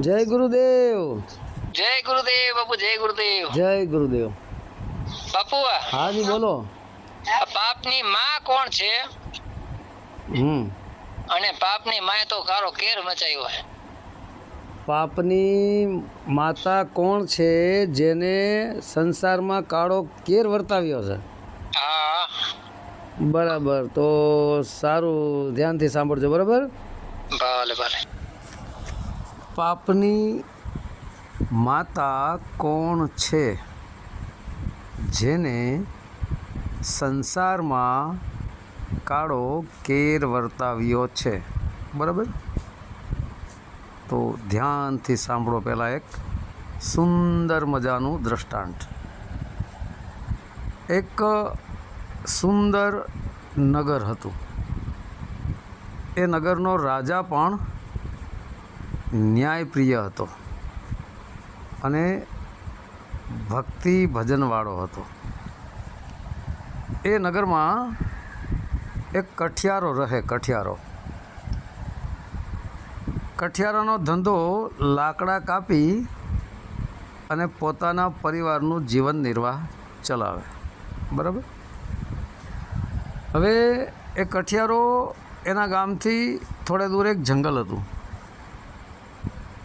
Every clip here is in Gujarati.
જય ગુરુદેવ. જય ગુરુદેવ બાપુ જય ગુરુદેવ. જય ગુરુદેવ. બાપુ હાજી બોલો. આ પાપની માં કોણ છે? હમ. અને પાપની માએ તો કારો કેર મચાવ્યો છે પાપની માતા કોણ છે જેને સંસારમાં કાળો કેર વર્તાવ્યો છે? હા. બરાબર તો સારું ધ્યાનથી સાંભળજો બરાબર? ભલે ભલે. પાપની માતા કોણ છે? જેને સંસારમાં કાળો કેર વર્તાવ્યો છે. બરાબર? તો ધ્યાનથી સાંભળો પહેલાં એક સુંદર મજાનું દ્રષ્ટાંત. એક સુંદર નગર હતું. એ નગરનો રાજા પણ ન્યાયપ્રિય હતો અને ભક્તિ ભજનવાળો હતો. એ નગરમાં એક કઠિયારો રહે, કઠિયારો. કઠિયારાનો ધંધો લાકડા કાપી અને પોતાના પરિવારનું જીવન નિર્વાહ ચલાવે. બરાબર? હવે એ કઠિયારો એના ગામથી થોડે દૂર એક જંગલ હતું.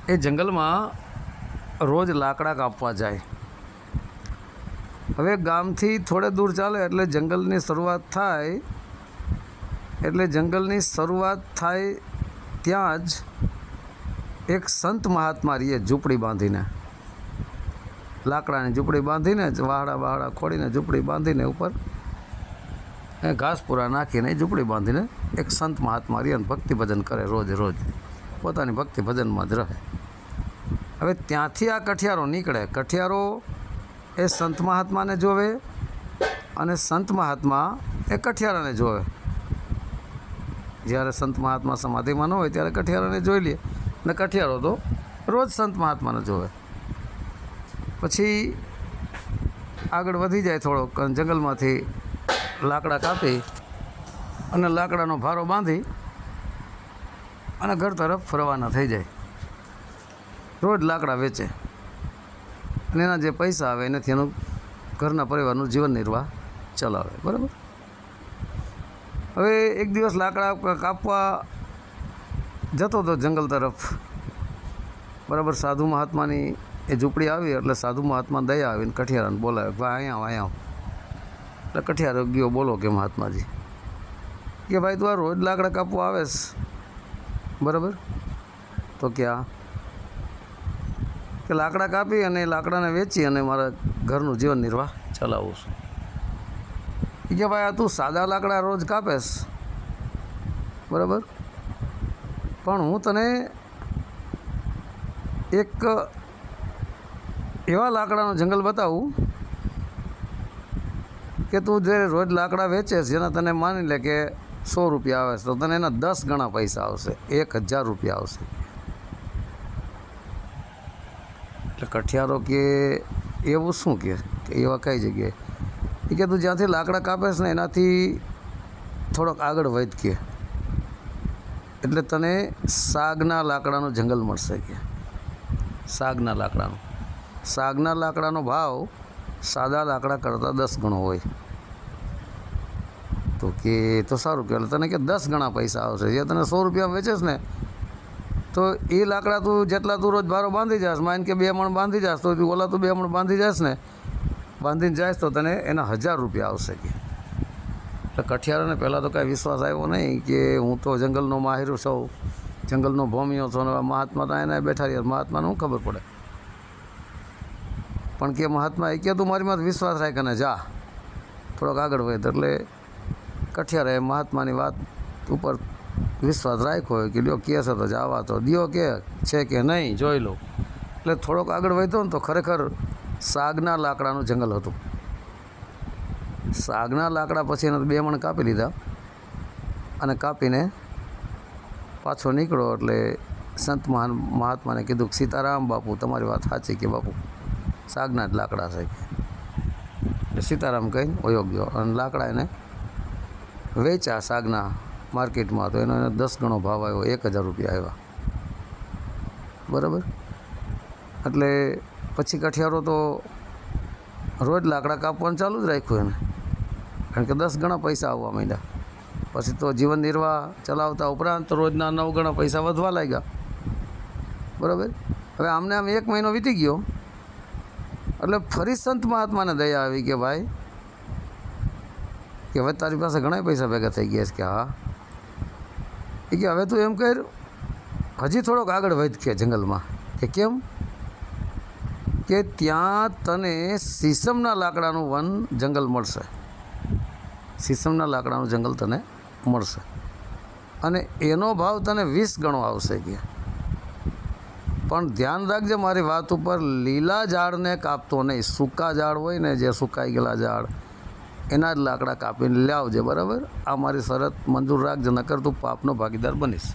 એ જંગલમાં રોજ લાકડા કાપવા જાય. હવે ગામથી થોડે દૂર ચાલે એટલે જંગલની શરૂઆત થાય, એટલે જંગલની શરૂઆત થાય ત્યાં જ એક સંત મહાત્મા રહીએ ઝૂંપડી બાંધીને, લાકડાની ઝૂંપડી બાંધીને જ વાહડા વાહડા ખોડીને ઝૂંપડી બાંધીને ઉપર ઘાસપૂરા નાખીને ઝૂંપડી બાંધીને એક સંત મહાત્મા રહીએ ભક્તિ ભજન કરે રોજ રોજ. પોતાની ભક્તિ ભજનમાં જ રહે. હવે ત્યાંથી આ કઠિયારો નીકળે. કઠિયારો એ સંત મહાત્માને જોવે અને સંત મહાત્મા એ કઠિયારાને જોવે. જ્યારે સંત મહાત્મા સમાધિમાં ન હોય ત્યારે કઠિયારાને જોઈ લે. અને કઠિયારો તો રોજ સંત મહાત્માને જોવે. પછી આગળ વધી જાય થોડોક જંગલમાંથી લાકડા કાપી અને લાકડાનો ભારો બાંધી અને ઘર તરફ ફરવાના થઈ જાય. રોજ લાકડા વેચે. અને એના જે પૈસા આવે એનાથી એનું ઘરના પરિવારનું જીવન નિર્વાહ ચલાવે. બરાબર? હવે એક દિવસ લાકડા કાપવા જતો હતો જંગલ તરફ. બરાબર, સાધુ મહાત્માની એ ઝૂંપડી આવી એટલે સાધુ મહાત્મા દયા આવીને કઠિયારાને બોલાવે ભાઈ, અહીંયા અહીંયા એટલે કઠિયારો ગયો બોલો કે મહાત્માજી, કે ભાઈ, તું આ રોજ લાકડા કાપવા આવેસ બરાબર? તો ક્યાં કે લાકડા કાપી અને લાકડાને વેચી અને મારા ઘરનું જીવન નિર્વાહ ચલાવું છું. એ કે ભાઈ આ તું સાદા લાકડા રોજ કાપેશ બરાબર? પણ હું તને એક એવા લાકડાનું જંગલ બતાવું કે તું જે રોજ લાકડા વેચેસ, જેના તને માની લે કે સો રૂપિયા આવે તો તને એના દસ ગણા પૈસા આવશે, એક હજાર રૂપિયા આવશે. એટલે કઠિયારો કે એવું શું કે? એવા કઈ જગ્યાએ? એ કે તું જ્યાંથી લાકડા કાપેશ ને, એનાથી થોડોક આગળ વધ કે. એટલે તને સાગના લાકડાનું જંગલ મળશે કે. સાગના લાકડાનું. સાગના લાકડાનો ભાવ સાદા લાકડા કરતાં દસ ગણો હોય. તો કે તો સારું કહેવાય. તને કે દસ ગણા પૈસા આવશે. જે તને સો રૂપિયા વેચેસ ને, તો એ લાકડા તું જેટલા તું રોજ ભારો બાંધી જાશ માન કે બે મણ બાંધી જાશ, તો તું ઓલા તું બે મણ બાંધી જાશ ને, બાંધીને જાય તો તને એના હજાર રૂપિયા આવશે કે. એટલે કઠિયારોને પહેલાં તો કાંઈ વિશ્વાસ આવ્યો નહીં કે હું તો જંગલનો માહિર છું, જંગલનો ભોમિયો છું અને મહાત્મા તો એને બેઠા રહ્યા. મહાત્માને શું ખબર પડે? પણ કે મહાત્મા એ કે તું મારી માથે વિશ્વાસ રાખ અને જા. થોડોક આગળ વધ. એટલે કઠિયારાએ મહાત્માની વાત ઉપર વિશ્વાસ રાખ્યો હોય કે લ્યો છે તો જવા તો દિયો કે છે કે નહીં, જોઈ લો. એટલે થોડોક આગળ વધ્યો ને તો ખરેખર સાગના લાકડાનું જંગલ હતું. સાગના લાકડા પછી એને બે મણ કાપી લીધા અને કાપીને પાછો નીકળો એટલે સંત મહાન મહાત્માને કીધું કે, સીતારામ બાપુ, તમારી વાત સાચી કે બાપુ? સાગના જ લાકડા છે. સીતારામ કહીને વયો ગયો. અને લાકડા એને વેચ્યા સાગના માર્કેટમાં તો એનો એને દસ ગણો ભાવ આવ્યો, એક હજાર રૂપિયા આવ્યા. બરાબર? એટલે પછી કઠિયારો તો રોજ લાકડા કાપવાનું ચાલુ જ રાખ્યું એને. કારણ કે દસ ગણા પૈસા આવવા માંડ્યા. પછી તો જીવન નિર્વાહ ચલાવતા ઉપરાંત રોજના નવ ગણા પૈસા વધવા લાગ્યા. બરાબર? હવે આમને આમ એક મહિનો વીતી ગયો. એટલે ફરી સંત મહાત્માને દયા આવી કે ભાઈ કે હવે તારી પાસે ઘણા પૈસા ભેગા થઈ ગયા છે કે હા? એ કે હવે તું એમ કર, હજી થોડોક આગળ વધ કે જંગલમાં. કે કેમ? કે ત્યાં તને સીસમના લાકડાનું વન જંગલ મળશે. સીસમના લાકડાનું જંગલ તને મળશે. અને એનો ભાવ તને વીસ ગણો આવશે કે. પણ ધ્યાન રાખજે મારી વાત ઉપર લીલા ઝાડને કાપતો નહીં. સૂકા ઝાડ હોય ને જે સુકાઈ ગયેલા ઝાડ. એના જ લાકડા કાપીને લાવજે બરાબર? આ મારી શરત મંજૂર રાખજે, નકર તું પાપનો ભાગીદાર બનીશ.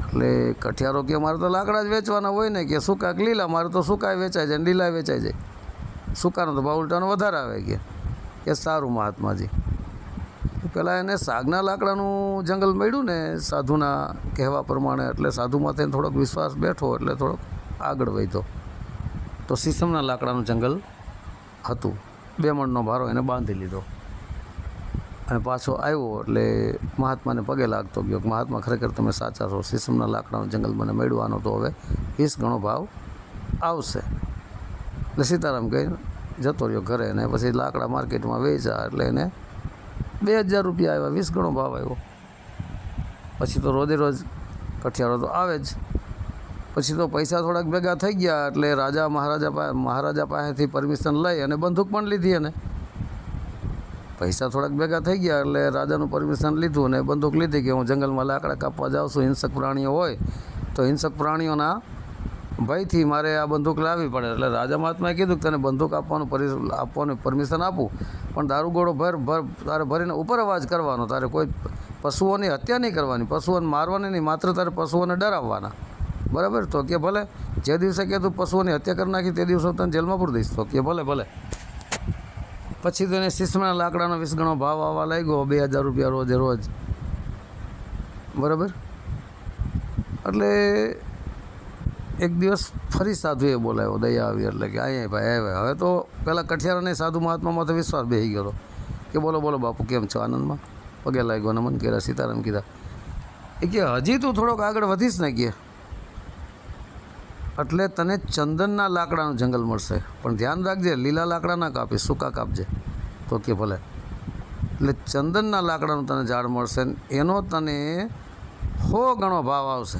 એટલે કઠિયારો કે મારે તો લાકડા જ વેચવાના હોય ને કે સૂકા લીલા, મારે તો સુકાય વેચાય જાય લીલા વેચાય જાય. સૂકાનો તો ભાવ ઉલટાનો વધારે આવે કે. કે સારું મહાત્માજી. પહેલાં એને સાગના લાકડાનું જંગલ મળ્યું ને, સાધુના કહેવા પ્રમાણે, એટલે સાધુમાં તેને થોડોક વિશ્વાસ બેઠો, એટલે થોડોક આગળ વધ્યો. તો સીસમના લાકડાનું જંગલ હતું. બે મણનો ભારો એને બાંધી લીધો. અને પાછો આવ્યો એટલે મહાત્માને પગે લાગતો ગયો કે મહાત્મા, ખરેખર તમે સાચા છો. સીસમના લાકડાનું જંગલ મને મેળવાનો તો હવે વીસ ગણો ભાવ આવશે. એટલે સીતારામ કહી, જતો રહ્યો ઘરે ને પછી લાકડા માર્કેટમાં વેચ્યા એટલે એને બે હજાર રૂપિયા આવ્યા, વીસ ગણો ભાવ આવ્યો. પછી તો રોજે રોજ કઠિયારો તો આવે જ. પછી તો પૈસા થોડાક ભેગા થઈ ગયા એટલે રાજા મહારાજા મહારાજા પાસેથી પરમિશન લઈ અને બંદૂક પણ લીધી એને. પૈસા થોડાક ભેગા થઈ ગયા એટલે રાજાનું પરમિશન લીધું અને બંદૂક લીધી કે હું જંગલમાં લાકડા કાપવા જાઉં છું, હિંસક પ્રાણીઓ હોય તો હિંસક પ્રાણીઓના ભયથી મારે આ બંદૂક લાવવી પડે. એટલે રાજા મહાત્માએ કીધું કે તને બંદૂક આપવાનું પરિ, આપવાનું પરમિશન આપું, પણ દારૂગોળો ભર ભર, તારે ભરીને ઉપર અવાજ કરવાનો. તારે કોઈ પશુઓની હત્યા નહીં કરવાની. પશુઓને મારવાની નહીં, માત્ર તારે પશુઓને ડરાવવાના. બરાબર? તો કે ભલે, જે દિવસે કે તું પશુઓની હત્યા કરી નાખી, તે દિવસે તને જેલમાં પૂરી દઈશ. તો કે ભલે ભલે. પછી તો એને શીશમના લાકડાનો વીસ ગણો ભાવ આવવા લાગ્યો, બે હજાર રૂપિયા રોજે રોજ. બરાબર? એટલે એક દિવસ ફરી સાધુએ બોલાવ્યો, દયા આવી એટલે કે અહીંયા ભાઈ આવ્યા હવે તો પહેલાં કઠિયારાને સાધુ મહાત્મામાં તો વિશ્વાસ બેસી ગયો કે બોલો બોલો, બાપુ, કેમ છો? આનંદમાં? પગે લાગ્યો નમન કર્યા, સીતારામ કીધા. એ કે, હજી તું થોડોક આગળ વધીશ ને કે? એટલે તને ચંદનના લાકડાનું જંગલ મળશે. પણ ધ્યાન રાખજે, લીલા લાકડા ના કાપી, સૂકા કાપજે. તો કે ભલે. એટલે ચંદનના લાકડાનું તને ઝાડ મળશે એનો તને હો ગણો ભાવ આવશે.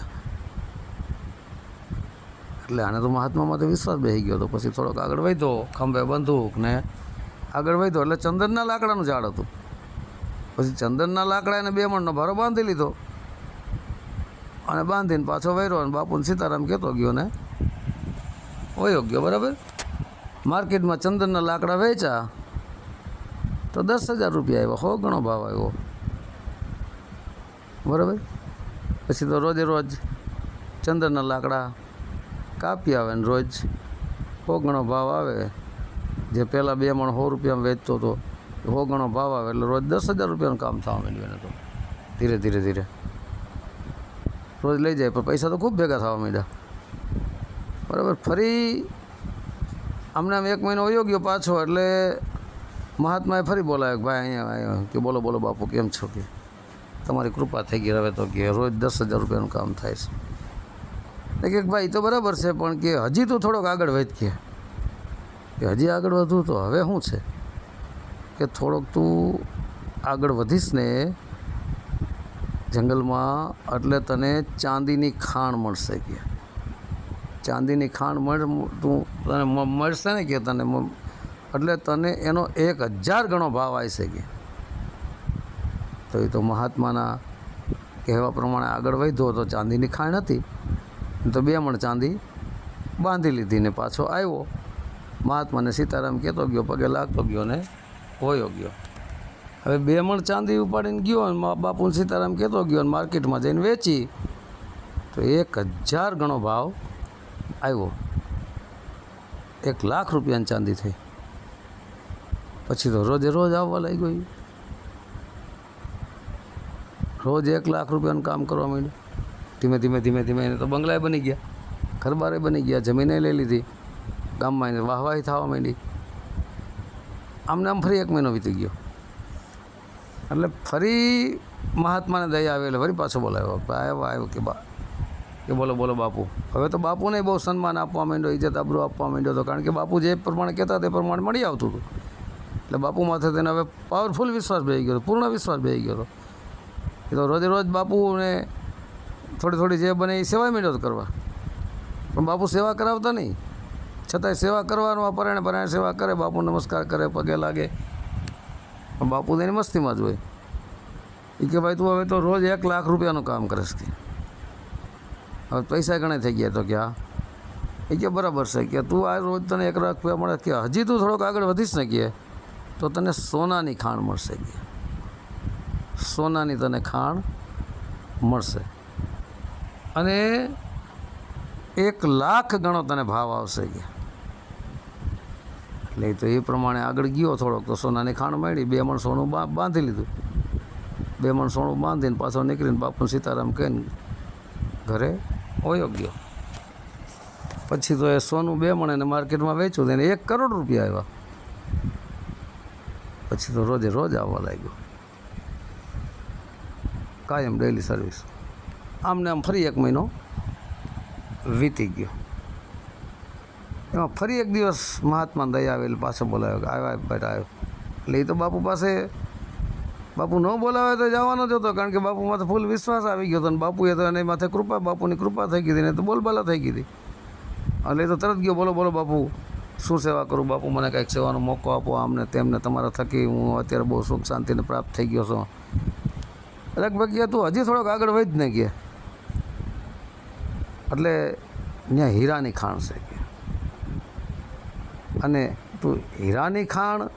એટલે આને તો મહાત્મામાં તો વિશ્વાસ બેસી ગયો હતો. પછી થોડોક આગળ વધ્યો, ખંભે બંદૂક ને આગળ વધ્યો. એટલે ચંદનના લાકડાનું ઝાડ હતું. પછી ચંદનના લાકડા એને બે મણનો ભારો બાંધી લીધો. અને બાંધીને પાછો વહેરો અને બાપુને સીતારામ કહેતો ગયો ને વયો ગયો બરાબર? માર્કેટમાં ચંદનના લાકડા વેચ્યા તો દસ હજાર રૂપિયા આવ્યા. હો, ઘણો ભાવ આવ્યો. બરાબર? પછી તો રોજે રોજ ચંદનના લાકડા કાપી આવે ને રોજ. હો, ઘણો ભાવ આવે. જે પહેલાં બે મણ સો રૂપિયામાં વેચતો હતો એ ઘણો ભાવ આવે. એટલે રોજ દસ હજાર રૂપિયાનું કામ થવા માંડ્યું એને તો. ધીરે ધીરે ધીરે. રોજ લઈ જાય, પણ પૈસા તો ખૂબ ભેગા થવા માંડ્યા. બરાબર. ફરી આમ એક મહિનો વયો ગયો પાછો, એટલે મહાત્માએ ફરી બોલાવ્યો ભાઈ અહીંયા આવ્યો. કે બોલો બોલો બાપુ, કેમ છો? કે તમારી કૃપા થઈ ગઈ હવે તો કે રોજ દસ હજાર રૂપિયાનું કામ થાય છે. કે ભાઈ તો બરાબર છે, પણ કે હજી તું થોડોક આગળ વધ કે કે હજી આગળ વધવું તો હવે શું છે? કે થોડોક તું આગળ વધીશ ને જંગલમાં, એટલે તને ચાંદીની ખાણ મળશે કે. ચાંદીની ખાણ મળ તું તને મળશે ને કે તને એટલે તને એનો એક હજાર ગણો ભાવ આવશે કે તો એ તો મહાત્માના કહેવા પ્રમાણે આગળ વધ્યો તો ચાંદીની ખાણ હતી. તો બે મણ ચાંદી બાંધી લીધી ને પાછો આવ્યો. મહાત્માને સીતારામ કહેતો ગયો, પગે લાગતો ગયો ને હોયો ગયો. હવે બે મણ ચાંદી ઉપાડીને ગયો અને બાપુને સીતારામ કહેતો ગયો અને માર્કેટમાં જઈને વેચી. તો એક હજાર ગણો ભાવ આવ્યો. એક લાખ રૂપિયાની ચાંદી થઈ. પછી તો રોજે રોજ આવવા લાગ્યો ઈ. રોજ એક લાખ રૂપિયાનું કામ કરવા માંડ્યું. ધીમે ધીમે ધીમે ધીમે એને તો બંગલાએ બની ગયા. ઘરબારે બની ગયા, જમીને લઈ લીધી. ગામમાં એને વાહવાહી થવા માંડી. આમને આમ ફરી એક મહિનો વીતી ગયો. એટલે ફરી મહાત્માને દયા આવે એટલે ફરી પાછો બોલાવ્યો. આવ્યો આવ્યો કે બા કે બોલો બોલો બાપુ. હવે તો બાપુને બહુ સન્માન આપવા માંડ્યો ઇજ્જત આબરૂ આપવા માંડ્યો હતો. કારણ કે બાપુ જે પ્રમાણે કહેતા તે પ્રમાણે મળી આવતું હતું. એટલે બાપુ માથે તેને હવે પાવરફુલ વિશ્વાસ બેસી ગયો પૂર્ણ વિશ્વાસ બેસી ગયો હતો. એ તો રોજે રોજ બાપુને થોડી થોડી જે બને એ સેવા માંડ્યો કરવા. પણ બાપુ સેવા કરાવતા નહીં. છતાંય સેવા કરવાનું આ પરાણે પરાણે સેવા કરે, બાપુ નમસ્કાર કરે, પગે લાગે. પણ બાપુ તેની મસ્તીમાં જ હોય. એ કે ભાઈ તું હવે તો રોજ એક લાખ રૂપિયાનું કામ કરીશ કે. હવે પૈસા ઘણા થઈ ગયા તો કે હા. એ કે બરાબર છે કે તું આ રોજ તને એક લાખ રૂપિયા મળે કે હજી તું થોડોક આગળ વધીશ ને કે તો તને સોનાની ખાણ મળશે કે. સોનાની તને ખાણ મળશે. અને એક લાખ ગણો તને ભાવ આવશે કે. એટલે તો એ પ્રમાણે આગળ ગયો થોડોક, તો સોનાની ખાણ મળી, બે મણ સોનું બાંધી લીધું. બે મણ સોનું બાંધીને પાછો નીકળીને બાપુ સીતારામ કહીને ઘરે ઓયો ગયો. પછી તો એ સોનું બે મણે માર્કેટમાં વેચ્યું એને એક કરોડ રૂપિયા આવ્યા પછી તો રોજે રોજ આવવા લાગ્યો. કાયમ ડેલી સર્વિસ આમને આમ ફરી એક મહિનો વીતી ગયો. એમાં ફરી એક દિવસ મહાત્મા દયા આવેલ પાછો બોલાવ્યો કે આવ્યા બેટા આવ્યો એટલે એ તો બાપુ પાસે બાપુ ન બોલાવે તો જવાનો જ હતો, કારણ કે બાપુ માથે ફૂલ વિશ્વાસ આવી ગયો હતો અને બાપુએ તો એની માથે કૃપા, બાપુની કૃપા થઈ ગઈ હતી ને તો બોલબાલા થઈ ગઈ હતી. એટલે એ તો તરત ગયો, બોલો બોલો, બાપુ, શું સેવા કરું? બાપુ, મને કાંઈક સેવાનો મોકો આપો આમને તેમને તમારા થકી હું અત્યારે બહુ સુખ શાંતિને પ્રાપ્ત થઈ ગયો છું. લગભગ ગયા તું હજી થોડોક આગળ વધ ને ગયા એટલે ત્યાં હીરાની ખાણ છે અને તું હીરાની ખાણ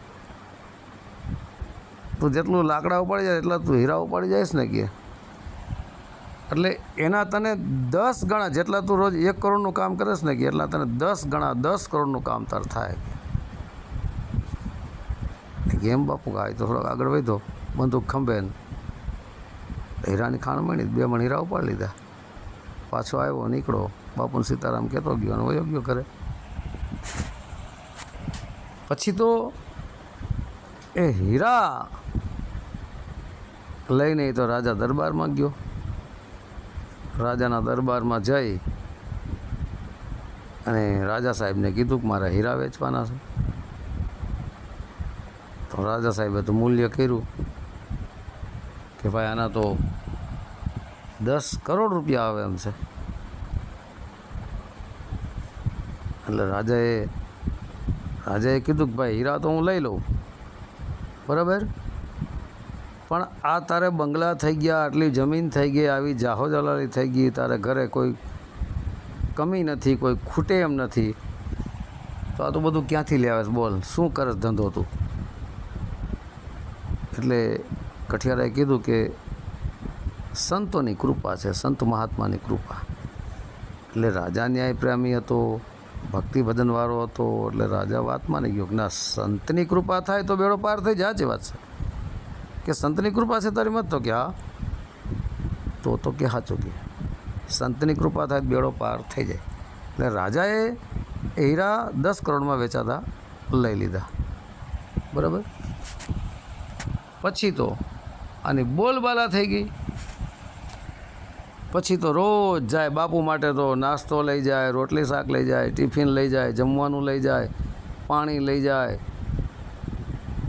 તું જેટલું લાકડા ઉપાડી જાય એટલા તું હીરા ઉપાડી જઈશ ને કે? એટલે એના તને દસ ગણા જેટલા તું રોજ એક કરોડનું કામ કરીશ ને કે, એટલા તને દસ ગણા, દસ કરોડનું કામ તાર થાય કેમ બાપુ કાય તો થોડોક આગળ વધો, બંદૂક ખંભે હીરાની ખાણ મળી બે મણ હીરા ઉપાડી લીધા. પાછો આવ્યો નીકળો બાપુને સીતારામ કહેતો ગયો અને વયો ગયો કરે પછી તો એ હીરા? લઈને એ તો રાજા દરબારમાં ગયો. રાજાના દરબારમાં જઈ અને રાજા સાહેબને કીધું કે મારા હીરા વેચવાના છે. તો રાજા સાહેબે તો મૂલ્ય કર્યું કે ભાઈ આના તો દસ કરોડ રૂપિયા આવે એમ છે. એટલે રાજાએ રાજાએ કીધું કે ભાઈ હીરા તો હું લઈ લઉં. બરાબર? પણ આ તારે બંગલા થઈ ગયા, આટલી જમીન થઈ ગઈ, આવી જાહો થઈ ગઈ, તારે ઘરે કોઈ કમી નથી, કોઈ ખૂટે એમ નથી. તો આ તો બધું ક્યાંથી લેવાય? બોલ, શું કરે ધંધો તું? એટલે કઠિયારાએ કીધું કે સંતોની કૃપા છે, સંત મહાત્માની કૃપા. એટલે રાજા ન્યાય પ્રેમી હતો ભક્તિ ભજનવાળો હતો એટલે રાજા વાતમાં નહીં ગયો ના, સંતની કૃપા થાય તો બેડો પાર થઈ જાય છે વાત છે. કે સંતની કૃપા છે તારી મત તો કે હા. તો તો કે સાચું કે. સંતની કૃપા થાય બેડો પાર થઈ જાય. એટલે રાજાએ હીરા દસ કરોડમાં વેચાતા લઈ લીધા. બરાબર? પછી તો આની બોલબાલા થઈ ગઈ. પછી તો રોજ જાય, બાપુ માટે તો નાસ્તો લઈ જાય, રોટલી શાક લઈ જાય, ટિફિન લઈ જાય, જમવાનું લઈ જાય, પાણી લઈ જાય.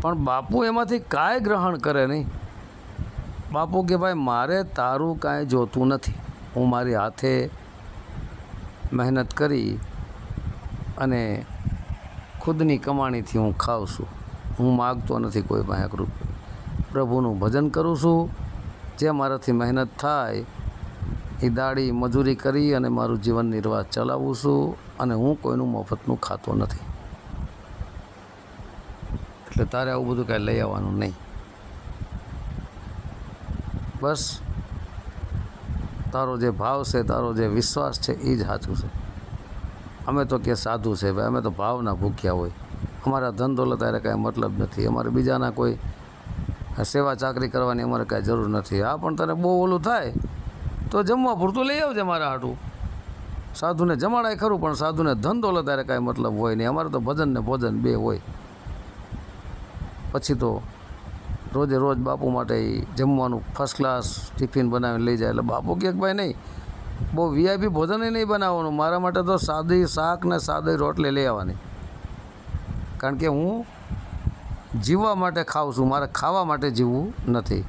પણ બાપુ એમાંથી કાંઈ ગ્રહણ કરે નહીં. બાપુ કે, ભાઈ, મારે તારું કાંઈ જોતું નથી. હું મારી હાથે મહેનત કરી અને ખુદની કમાણીથી હું ખાઉં છું. હું માગતો નથી કોઈ પાંચ રૂપિયો. પ્રભુનું ભજન કરું છું. જે મારાથી મહેનત થાય એ દાડી મજૂરી કરી અને મારું જીવન નિર્વાહ ચલાવું છું અને હું કોઈનું મફતનું ખાતો નથી. એટલે તારે આવું બધું કાંઈ લઈ આવવાનું નહીં. બસ, તારો જે ભાવ છે, તારો જે વિશ્વાસ છે, એ જ સાચું છે. અમે તો કે સાધુ છે, ભાઈ, અમે તો ભાવના ભૂખ્યા હોય. અમારા ધન દોલત ત્યારે કાંઈ મતલબ નથી. અમારે બીજાના કોઈ સેવા ચાકરી કરવાની અમારે કાંઈ જરૂર નથી. આ પણ તને બહુ ઓલું થાય તો જમવા પૂરતું લઈ આવજે મારા હાટું. સાધુને જમાડાય ખરું, પણ સાધુને ધન દોલત ત્યારે કાંઈ મતલબ હોય નહીં. અમારે તો ભજન ને ભોજન બે હોય. પછી તો રોજે રોજ બાપુ માટે જમવાનું ફર્સ્ટ ક્લાસ ટિફિન બનાવીને લઈ જાય. એટલે બાપુ કે ભાઈ નહીં, બહુ વીઆઈપી ભોજન નહીં બનાવવાનું. મારા માટે તો સાદી શાક ને સાદી રોટલી લઈ આવવાની. કારણ કે હું જીવવા માટે ખાઉં છું. મારે ખાવા માટે જીવવું નથી.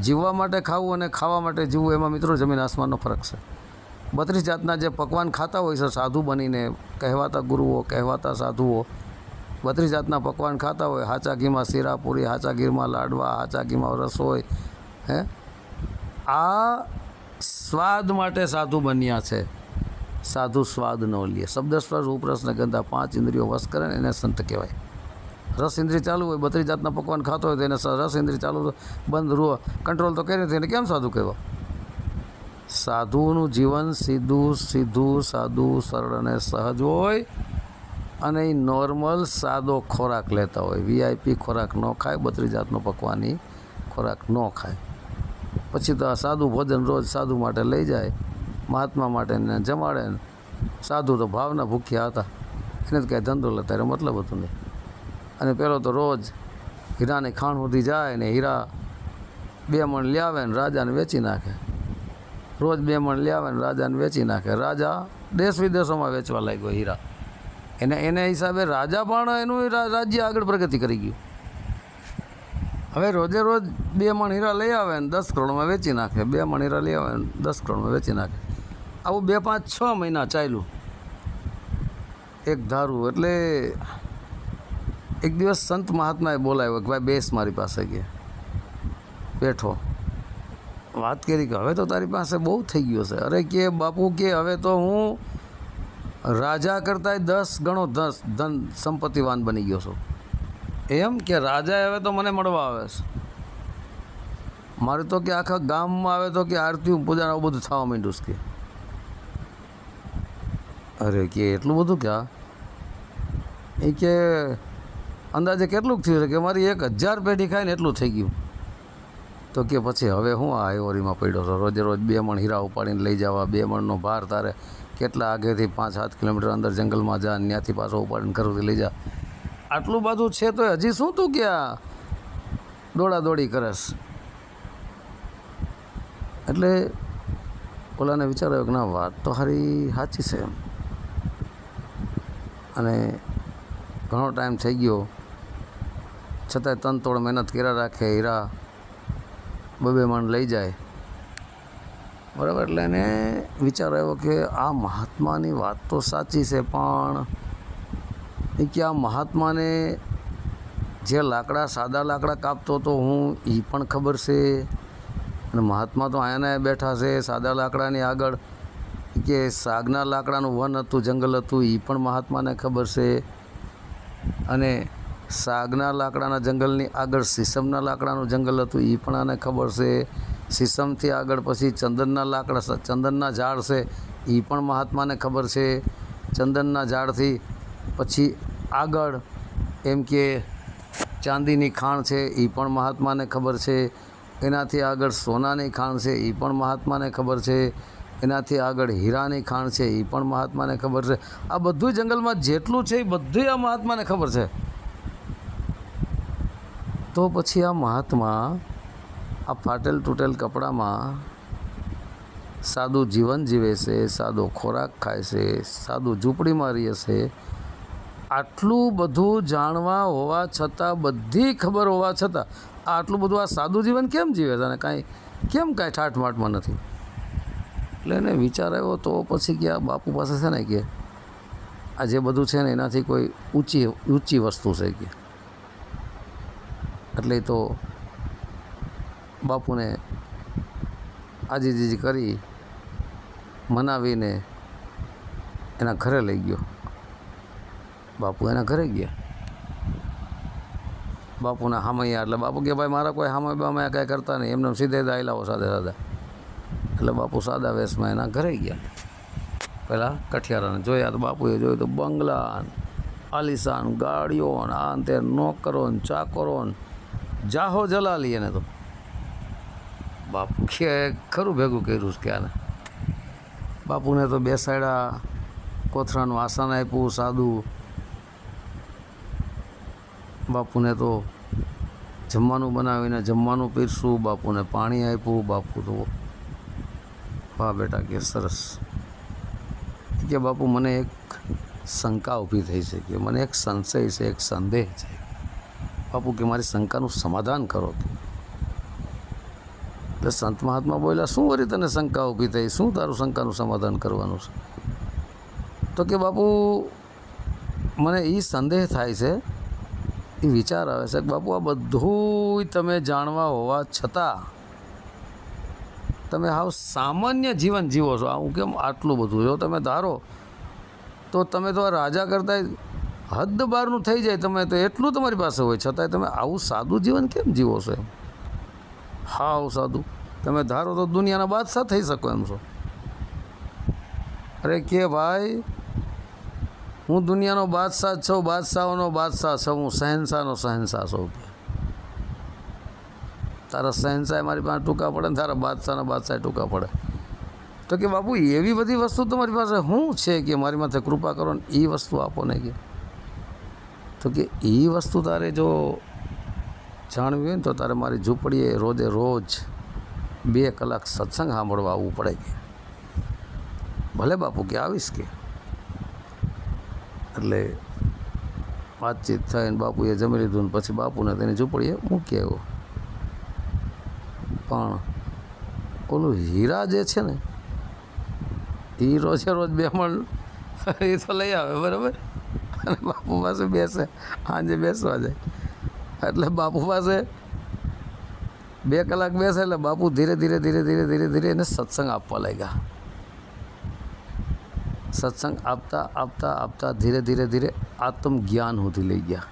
જીવવા માટે ખાવું અને ખાવા માટે જીવવું, એમાં મિત્રો જમીન આસમાનનો ફરક છે. બત્રીસ જાતના જે પકવાન ખાતા હોય છે, સાધુ બનીને, કહેવાતા ગુરુઓ, કહેવાતા સાધુઓ, બત્રીસ જાતના પકવાન ખાતા હોય, હાચા ઘીમાં શીરા પૂરી, હાચા ઘીમાં લાડવા, હાચા ઘીમાં રસોઈ, હે? આ સ્વાદ માટે સાધુ બન્યા છે. સાધુ સ્વાદ ન લે. શબ્દ સ્પર્શ ઉપરસ ને ગંધા પાંચ ઇન્દ્રિયો વસ કરે એને સંત કહેવાય. રસ ઇન્દ્રિય ચાલુ હોય બત્રીસ જાતના પકવાન ખાતો હોય તો એને રસ ઇન્દ્રિય ચાલુ બંધ રૂ કંટ્રોલ તો કરી નથી એને કેમ સાધુ કહેવા? સાધુનું જીવન સીધું સીધું સાદું સરળ અને સહજ હોય અને એ નોર્મલ સાદો ખોરાક લેતા હોય. વીઆઈપી ખોરાક ન ખાય બત્રીસ જાતનો પકવાની ખોરાક ન ખાય. પછી તો આ સાદું ભોજન રોજ સાધુ માટે લઈ જાય, મહાત્મા માટે ને જમાડે ને. સાધુ તો ભાવના ભૂખ્યા હતા. એને તો કાંઈ ધંધો લેતા મતલબ હતું નહીં. અને પેલો તો રોજ હીરાની ખાણ સુધી જાય ને હીરા બે મણ લ્યાવે ને રાજાને વેચી નાખે. રોજ બે મણ લ્યાવે ને રાજાને વેચી નાખે. રાજા દેશ વિદેશોમાં વેચવા લાગ્યો હીરા. એને એને હિસાબે રાજા પણ એનું રાજ્ય આગળ પ્રગતિ કરી ગયું. હવે રોજે રોજ બે મણ હીરા લઈ આવે ને દસ કરોડમાં વેચી નાખે. બે મણ હીરા લઈ આવે ને દસ કરોડમાં વેચી નાખે. આવું બે પાંચ છ મહિના ચાલ્યું. એક ધારું એટલે એક દિવસ સંત મહાત્માએ બોલાવ્યો કે, ભાઈ, બેસ મારી પાસે ગયા. બેઠો. વાત કરી કે, હવે તો તારી પાસે બહુ થઈ ગયો છે. અરે કે, બાપુ, કે હવે તો હું રાજા કરતાંય દસ ગણો દસ ધન સંપત્તિવાન બની ગયો છું. એમ કે રાજા હવે તો મને મળવા આવે છે. મારે તો કે આખા ગામમાં આવે તો કે આરતી પૂજા આવું બધું થવા માંડ્યું છે કે. અરે કે, એટલું બધું ક્યાં? એ કે અંદાજે કેટલુંક થયું કે મારી એક હજાર પેઢી ખાય ને એટલું થઈ ગયું? તો કે પછી હવે હું આ આઈવરીમાં પડ્યો છો? રોજે રોજ બે મણ હીરા ઉપાડીને લઈ જવા, બે મણનો ભાર તારે કેટલા આગેથી પાંચ, સાત કિલોમીટર અંદર જંગલમાં જા અને ત્યાંથી પાછો ઉપાડીને ઘરથી લઈ જા. આટલું બધું છે તો હજી શું તું કે દોડા દોડી કરસ? એટલે ઓલાને વિચાર આવ્યો કે ના, વાત તો સારી સાચી છે એમ. અને ઘણો ટાઈમ થઈ ગયો. છતાંય તન તોડ મહેનત કર્યા રાખે, હીરા બબે મણ લઈ જાય. બરાબર, એટલે એને વિચાર આવ્યો કે આ મહાત્માની વાત તો સાચી છે, પણ એ કે આ મહાત્માને જે લાકડા, સાદા લાકડા કાપતો હતો, હું એ પણ ખબર છે. અને મહાત્મા તો આયાને બેઠા છે, સાદા લાકડાની આગળ. કે સાગના લાકડાનું વન હતું, જંગલ હતું એ પણ મહાત્માને ખબર છે. અને સાગના લાકડાના જંગલની આગળ સીસમના લાકડાનું જંગલ હતું. એ પણ આને ખબર છે. સીસમથી આગળ પછી ચંદનના લાકડા ચંદનના ઝાડ છે. એ પણ મહાત્માને ખબર છે. ચંદનના ઝાડથી પછી આગળ એમ કે ચાંદીની ખાણ છે. એ પણ મહાત્માને ખબર છે. એનાથી આગળ સોનાની ખાણ છે. એ પણ મહાત્માને ખબર છે. એનાથી આગળ હીરાની ખાણ છે. એ પણ મહાત્માને ખબર છે. આ બધું જંગલમાં જેટલું છે એ બધું આ મહાત્માને ખબર છે. તો પછી આ મહાત્મા આ ફાટેલ તૂટેલ કપડામાં સાદું જીવન જીવે છે, સાદો ખોરાક ખાય છે, સાદું ઝૂંપડીમાં રહે છે. આટલું બધું જાણવા હોવા છતાં, બધી ખબર હોવા છતાં, આટલું બધું આ સાદું જીવન કેમ જીવે છે અને કાંઈ, કેમ કાંઈ ઠાઠમાટમાં નથી? એટલે એને વિચાર આવ્યો તો પછી કે આ બાપુ પાસે છે ને કે આ જે બધું છે ને એનાથી કોઈ ઊંચી ઊંચી વસ્તુ છે કે. એટલે તો બાપુને આજીજીજી કરી મનાવીને એના ઘરે લઈ ગયો. બાપુ એના ઘરે ગયા. બાપુના હામૈયા, એટલે બાપુ કે, ભાઈ, મારા કોઈ હામય બામૈયા કાંઈ કરતા નહીં. એમને સીધે જ આવેલા સાદા સાદા એટલે બાપુ સાદા વેશમાં એના ઘરે ગયા. પહેલાં કઠિયારાને જોયા તો બાપુએ જોયું તો બંગલા આલિશાન ગાડીઓ ને આ નોકરો ને ચાકરો ને જાહો જલાલી એને તો. બાપુ કે ખરું ભેગું કર્યું છે કે આને? બાપુને તો બેસાડ્યા, કોથરાનું આસન આપ્યું, સાદું. બાપુને તો જમવાનું બનાવીને જમવાનું પીરશું, બાપુને પાણી આપ્યું, બાપુ તો વાહ બેટા કે સરસ. કે બાપુ મને એક શંકા ઊભી થઈ છે, કે મને એક સંશય છે, એક સંદેહ છે. બાપુ, કે મારી શંકાનું સમાધાન કરો એટલે સંત મહાત્મા બોલ્યા, શું વરી તને શંકા ઊભી થઈ? શું તારું શંકાનું સમાધાન કરવાનું છે? તો કે, બાપુ, મને એ સંદેહ થાય છે એ વિચાર આવે છે કે, બાપુ, આ બધું તમે જાણવા હોવા છતાં તમે હાવ સામાન્ય જીવન જીવો છો. આવું કેમ આટલું બધું? જો તમે ધારો, તો તમે તો આ રાજા કરતાં હદ બહારનું થઈ જાય તમે તો એટલું તમારી પાસે હોય. છતાંય તમે આવું સાદું જીવન કેમ જીવો છો એમ? હાવ સાદું. તમે ધારો તો દુનિયાના બાદશાહ થઈ શકો એમ છો. અરે કે ભાઈ, હું દુનિયાનો બાદશાહ છો છું, બાદશાહોનો બાદશાહ છું, હું શહેનશાહનો શહેનશાહ છું. તારા શહેનશાહ મારી પાસે ટૂંકા પડે ને તારા બાદશાહના બાદશાહ ટૂંકા પડે. તો કે બાપુ, એવી બધી વસ્તુ તમારી પાસે શું છે કે મારી માથે કૃપા કરો ને એ વસ્તુ આપો ને કે? તો કે એ વસ્તુ તારે જો જાણવી હોય ને તો તારે મારી ઝૂંપડીએ રોજે રોજ બે કલાક સત્સંગ સાંભળવા આવવું પડે કે. ભલે બાપુ કે આવીશ કે. એટલે વાતચીત થઈને બાપુએ જમી લીધું ને પછી બાપુને તેની ઝૂંપડીએ મૂકી આવ્યો. પણ ઓલું હીરા જે છે ને એ રોજે રોજ બે મણ એ તો લઈ આવે, બરાબર? અને બાપુ પાસે બેસે. સાંજે બેસવા જાય. એટલે બાપુ પાસે બે કલાક બેસે એટલે બાપુ ધીરે ધીરે ધીરે ધીરે ધીરે ધીરે એને સત્સંગ આપવા લાગ્યા. સત્સંગ આપતા આપતા આપતા ધીરે ધીરે ધીરે આત્મ જ્ઞાન સુધી લઈ ગયા.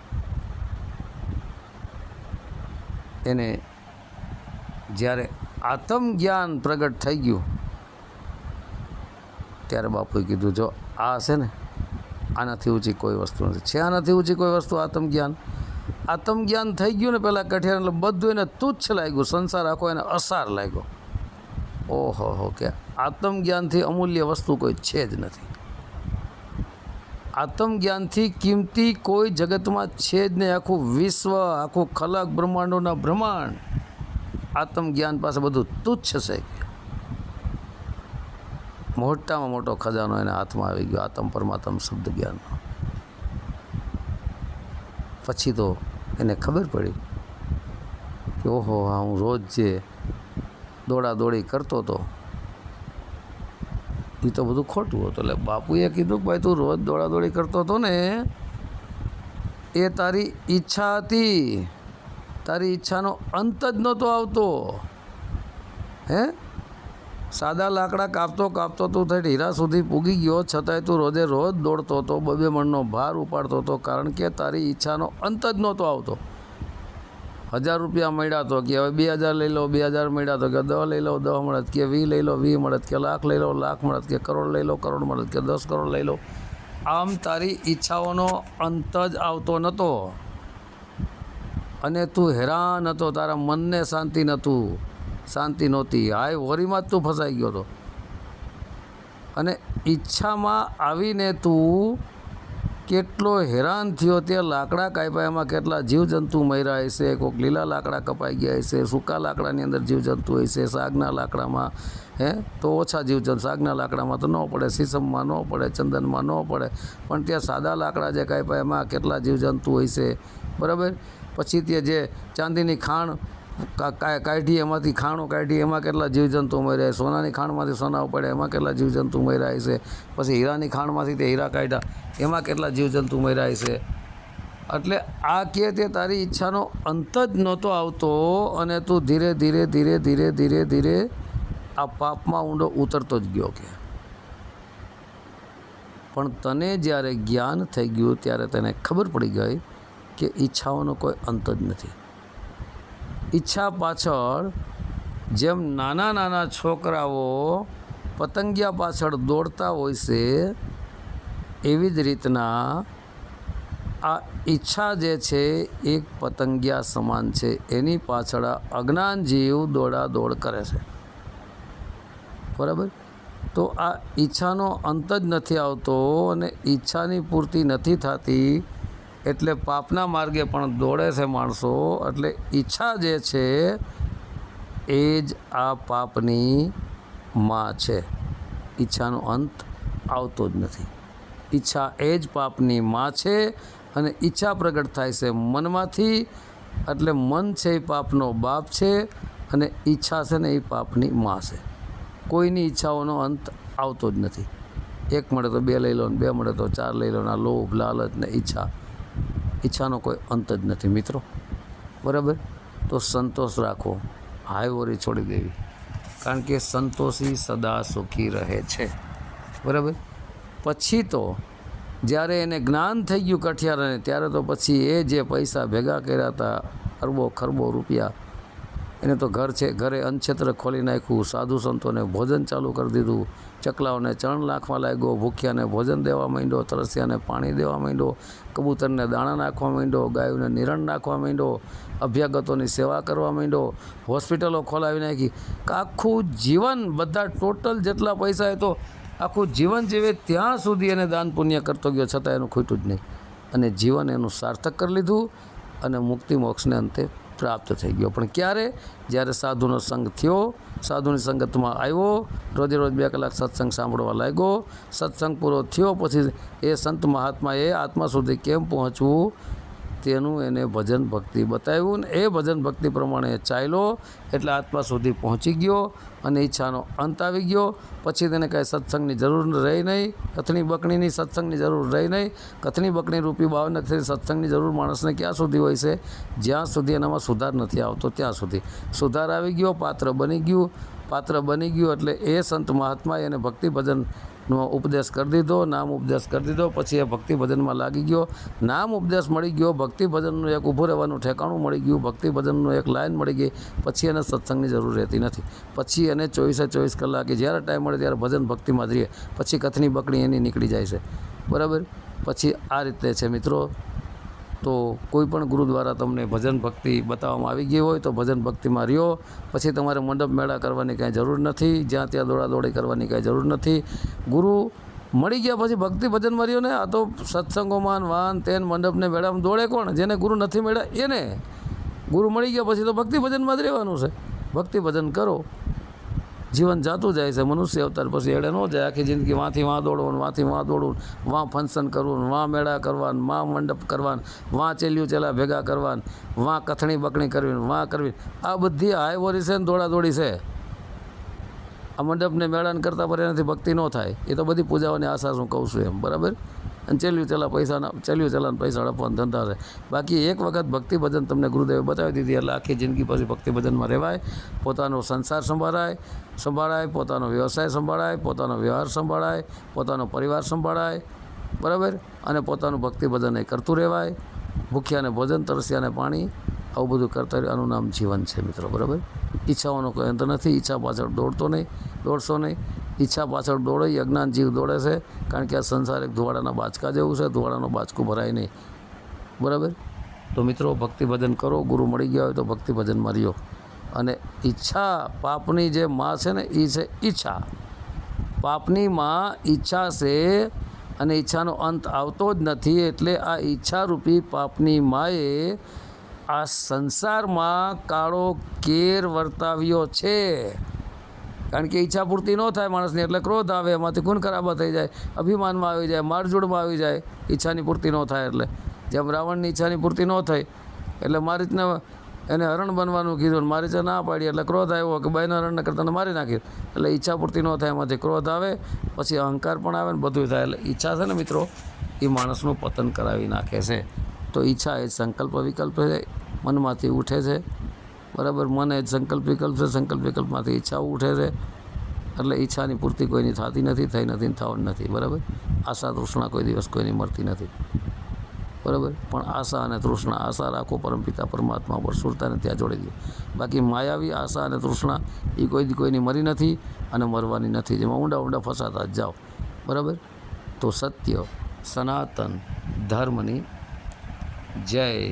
એને જ્યારે આત્મ જ્ઞાન પ્રગટ થઈ ગયું, ત્યારે બાપુએ કીધું, જો આ છે ને આનાથી ઊંચી કોઈ વસ્તુ નથી. છે આનાથી ઊંચી કોઈ વસ્તુ? આત્મજ્ઞાન. જ્ઞાન આત્મ જ્ઞાન થઈ ગયું ને પહેલાં કઠિયાર, એટલે બધું એને તુચ્છ લાગ્યું. સંસાર આખો એને અસાર લાગ્યો. ઓહો હો, કે આત્મજ્ઞાનથી અમૂલ્ય વસ્તુ કોઈ છે જ નથી. આત્મજ્ઞાનથી કિંમતી કોઈ જગતમાં છે જ નહીં. આખું વિશ્વ, આખું ખલક બ્રહ્માંડોના બ્રહ્માંડ આત્મજ્ઞાન પાસે બધું તુચ્છ છે. મોટામાં મોટો ખજાનો એના હાથમાં આવી ગયો, આતમ પરમાત્મ શબ્દ જ્ઞાનનો. પછી તો એને ખબર પડી કે ઓહો આ હું રોજ જે દોડા દોડી કરતો હતો, એ તો બધું ખોટું હતું. એટલે બાપુએ કીધું કે ભાઈ, તું રોજ દોડા દોડી કરતો હતો ને, એ તારી ઈચ્છા હતી. તારી ઈચ્છાનો અંત જ નહોતો આવતો. હે? સાદા લાકડા કાપતો કાપતો તું થઈ હીરા સુધી પૂગી ગયો, છતાંય તું રોજે રોજ દોડતો હતો, બબે મણનો ભાર ઉપાડતો હતો, કારણ કે તારી ઈચ્છાનો અંત જ નહોતો આવતો. હજાર રૂપિયા મળ્યા તો કે હવે બે હજાર લઈ લો, બે હજાર મળ્યા તો કે દસ લઈ લો દસ મળત કે વી લઈ લો વી મળત કે લાખ લઈ લો, લાખ મળત કે કરોડ લઈ લો, કરોડ મળત કે દસ કરોડ લઈ લો. આમ તારી ઈચ્છાઓનો અંત જ આવતો નહોતો અને તું હેરાન હતો, તારા મનને શાંતિ નહોતું શાંતિ નહોતી. આ હોરીમાં જ તું ફસાઈ ગયો હતો અને ઈચ્છામાં આવીને તું કેટલો હેરાન થયો તે લાકડા કાપ્યા, એમાં કેટલા જીવજંતુ મર્યા હશે કોઈક લીલા લાકડા કપાઈ ગયા હશે, સૂકા લાકડાની અંદર જીવજંતુ હશે, સાગના લાકડામાં, હે? તો ઓછા જીવજંતુ, સાગના લાકડામાં તો ન પડે, સીસમમાં ન પડે, ચંદનમાં ન પડે, પણ ત્યાં સાદા લાકડા જે કાપ્યા, એમાં કેટલા જીવજંતુ હશે? બરાબર? પછી તે જે ચાંદીની ખાણ કાઢી એમાંથી ખાણો કાઢી એમાં કેટલા જીવજંતુ મર્યા સોનાની ખાણમાંથી સોના પડે એમાં કેટલા જીવજંતુ મર્યા છે? પછી હીરાની ખાણમાંથી તે હીરા કાઢ્યા, એમાં કેટલા જીવજંતુ મર્યા છે? એટલે આ કે તે તારી ઈચ્છાનો અંત જ નહોતો આવતો અને તું ધીરે ધીરે ધીરે ધીરે ધીરે ધીરે આ પાપમાં ઊંડો ઉતરતો જ ગયો કે. પણ તને જ્યારે જ્ઞાન થઈ ગયું, ત્યારે તને ખબર પડી ગઈ કે ઈચ્છાઓનો કોઈ અંત જ નથી. ઈચ્છા પાછળ જેમ નાના નાના છોકરાઓ પતંગિયા પાછળ દોડતા હોય છે, એવી જ રીતના આ ઈચ્છા જે છે, એક પતંગિયા સમાન છે. એની પાછળ અજ્ઞાન જીવ દોડા દોડ કરે છે. બરાબર? તો આ ઈચ્છાનો અંત જ નથી આવતો અને ઈચ્છાની પૂર્તિ નથી થતી એટલે પાપના માર્ગે પણ દોડે છે માણસો. એટલે ઈચ્છા જે છે, એ જ આ પાપની માં છે. ઈચ્છાનો અંત આવતો જ નથી. ઈચ્છા એ જ પાપની માં છે અને ઈચ્છા પ્રગટ થાય છે મનમાંથી. એટલે મન છે એ પાપનો બાપ છે અને ઈચ્છા છે ને એ પાપની માં છે. કોઈની ઈચ્છાઓનો અંત આવતો જ નથી. એક મળે તો બે લઈ લો ને બે મળે તો ચાર લઈ લો ને આ લોભ, લાલચ ને ઈચ્છા. ઈચ્છાનો કોઈ અંત જ નથી, મિત્રો. બરાબર? તો સંતોષ રાખો. હાઈવોરી છોડી દેવી. કારણ કે સંતોષી સદા સુખી રહે છે. બરાબર? પછી તો જ્યારે એને જ્ઞાન થઈ ગયું કઠિયારાને, ત્યારે તો પછી એ જે પૈસા ભેગા કર્યા હતા, અરબો ખરબો રૂપિયા એને તો ઘર છે, ઘરે અન્નક્ષેત્ર ખોલી નાખ્યું, સાધુ સંતોને ભોજન ચાલુ કરી દીધું, ચકલાઓને ચણ નાખવા લાગ્યો, ભૂખ્યાને ભોજન દેવા માંડ્યો, તરસ્યાને પાણી દેવા માંડ્યો, કબૂતરને દાણા નાખવા માંડ્યો, ગાયોને નિરણ નાખવા માંડ્યો, અભ્યાગતોની સેવા કરવા માંડ્યો, હોસ્પિટલો ખોલાવી નાખી. આખું જીવન બધા ટોટલ જેટલા પૈસા એ તો આખું જીવન જીવે ત્યાં સુધી એને દાન પુણ્ય કરતો ગયો, છતાં એનું ખૂટ્યું જ નહીં. અને જીવન એનું સાર્થક કરી લીધું અને મુક્તિ મોક્ષને અંતે પ્રાપ્ત થઈ ગયો. પણ ક્યારે? જ્યારે સાધુનો સંગ થયો, સાધુની સંગતમાં આવ્યો રોજે રોજ બે કલાક સત્સંગ સાંભળવા લાગ્યો. સત્સંગ પૂરો થયો, પછી એ સંત મહાત્માએ આત્મા સુધી કેમ પહોંચવું તેનું એને ભજન ભક્તિ બતાવ્યું ને એ ભજન ભક્તિ પ્રમાણે ચાલ્યો એટલે આત્મા સુધી પહોંચી ગયો અને ઈચ્છાનો અંત આવી ગયો. પછી તેને કાંઈ સત્સંગની જરૂર રહી નહીં, કથની બકણીની સત્સંગની જરૂર રહી નહીં, કથની બકણી રૂપી બાવન અક્ષરી સત્સંગની જરૂર માણસને ક્યાં સુધી હોય છે? જ્યાં સુધી એનામાં સુધાર નથી આવતો ત્યાં સુધી. સુધાર આવી ગયો, પાત્ર બની ગયું. પાત્ર બની ગયું એટલે એ સંત મહાત્માએ એને ભક્તિ ભજનનો ઉપદેશ કરી દીધો, નામ ઉપદેશ કરી દીધો, પછી એ ભક્તિ ભજનમાં લાગી ગયો. નામ ઉપદેશ મળી ગયો ભક્તિ ભજનનું એક ઊભું રહેવાનું ઠેકાણું મળી ગયું ભક્તિ ભજનનું એક લાઈન મળી ગઈ, પછી એને સત્સંગની જરૂર રહેતી નથી. પછી એને ચોવીસે ચોવીસ કલાકે જ્યારે ટાઈમ મળે ત્યારે ભજન ભક્તિમાં જ રહીએ. પછી કથની બકડી એની નીકળી જાય છે. બરાબર? પછી આ રીતે છે મિત્રો. તો કોઈ પણ ગુરુ દ્વારા તમને ભજન ભક્તિ બતાવવામાં આવી ગઈ હોય તો ભજન ભક્તિમાં રહ્યો. પછી તમારે મંડપ મેળા કરવાની કાંઈ જરૂર નથી, જ્યાં ત્યાં દોડાદોડી કરવાની કાંઈ જરૂર નથી. ગુરુ મળી ગયા પછી ભક્તિ ભજનમાં રહ્યો ને? આ તો સત્સંગોમાં વાન, તેન, મંડપને મેળામાં દોડે કોણ? જેને ગુરુ નથી મળ્યા એને. ગુરુ મળી ગયા પછી તો ભક્તિ ભજનમાં જ રહેવાનું છે. ભક્તિ ભજન કરો. જીવન જાતું જાય છે, મનુષ્ય અવતાર પછી એડે ન જાય, આખી જિંદગી વાંથી વાં દોડવું વાંથી વાં દોડવું વાં ફંક્શન કરવું વાં મેળા કરવા ને વાં મંડપ કરવાનું, વાં ચેલ્યું ચેલા ભેગા કરવાનું, વાં કથણી બકણી કરવી વાં કરવી આ બધી હાઈવોરી છે ને દોડાદોડી છે. આ મંડપને મેળાને કરતાં પર એનાથી ભક્તિ ન થાય. એ તો બધી પૂજાઓની આશા હું કહું છું એમ, બરાબર? અને ચેલ્યું ચેલા પૈસાના ચેલ્યું ચેલાને પૈસા હડપવાના ધંધા છે. બાકી એક વખત ભક્તિ ભજન તમને ગુરુદેવે બતાવી દીધી, એટલે આખી જિંદગી પછી ભક્તિ ભજનમાં રહેવાય. પોતાનો સંસાર સંભાળાય સંભાળાય, પોતાનો વ્યવસાય સંભાળાય, પોતાનો વ્યવહાર સંભાળાય, પોતાનો પરિવાર સંભાળાય, બરાબર? અને પોતાનું ભક્તિ ભજન એ કરતું રહેવાય. ભૂખ્યાને ભોજન, તરસ્યાને પાણી, આવું બધું કરતા. આનું નામ જીવન છે મિત્રો, બરાબર? ઈચ્છાઓનો કોઈ અંત નથી. ઈચ્છા પાછળ દોડતો નહીં, દોડશો નહીં. ઈચ્છા પાછળ દોડે અજ્ઞાન જીવ દોડે છે, કારણ કે આ સંસાર એક ધુવાડાના બાચકા જેવું છે, ધુવાડાનો બાચકું ભરાય નહીં. બરાબર? તો મિત્રો, ભક્તિભજન કરો, ગુરુ મળી ગયા હોય તો ભક્તિ ભજનમાં રહ્યો. અને ઈચ્છા પાપની જે માં છે ને એ છે ઈચ્છા. પાપની માં ઈચ્છા છે અને ઈચ્છાનો અંત આવતો જ નથી એટલે આ ઈચ્છારૂપી પાપની માએ આ સંસારમાં કાળો કેર વર્તાવ્યો છે. કારણ કે ઈચ્છા પૂર્તિ ન થાય માણસની, એટલે ક્રોધ આવે, એમાંથી ખૂન ખરાબા થઈ જાય, અભિમાનમાં આવી જાય, મારઝૂડમાં આવી જાય, ઈચ્છાની પૂર્તિ ન થાય એટલે. જેમ રાવણની ઈચ્છાની પૂર્તિ ન થઈ, એટલે મારી રીતના એને હરણ બનવાનું કીધું મારી છે ના પાડી, એટલે ક્રોધ આવ્યો કે બાઈના હરણને કરતાં મારી નાખ્યું એટલે ઈચ્છા પૂર્તિ ન થાય, એમાંથી ક્રોધ આવે, પછી અહંકાર પણ આવે ને બધું થાય. એટલે ઈચ્છા છે ને મિત્રો, એ માણસનું પતન કરાવી નાખે છે. તો ઈચ્છા એ સંકલ્પ વિકલ્પ છે, મનમાંથી ઉઠે છે. બરાબર, મન સંકલ્પ વિકલ્પ છે, સંકલ્પ વિકલ્પમાંથી ઈચ્છાઓ ઉઠે છે. એટલે ઈચ્છાની પૂર્તિ કોઈની થતી નથી, થઈ નથી થવાની નથી, બરાબર? આશા, તૃષ્ણા કોઈ દિવસ કોઈની મળતી નથી. બરાબર? પણ આશા અને તૃષ્ણા, આશા રાખો પરમપિતા પરમાત્મા પર, સુરતાને ત્યાં જોડી દે બાકી માયાવી, આશા અને તૃષ્ણા એ કોઈ કોઈની મરી નથી અને મરવાની નથી. જેમાં ઊંડા ઊંડા ફસાતા જ જાઓ. બરાબર? તો સત્ય, સનાતન ધર્મની જય.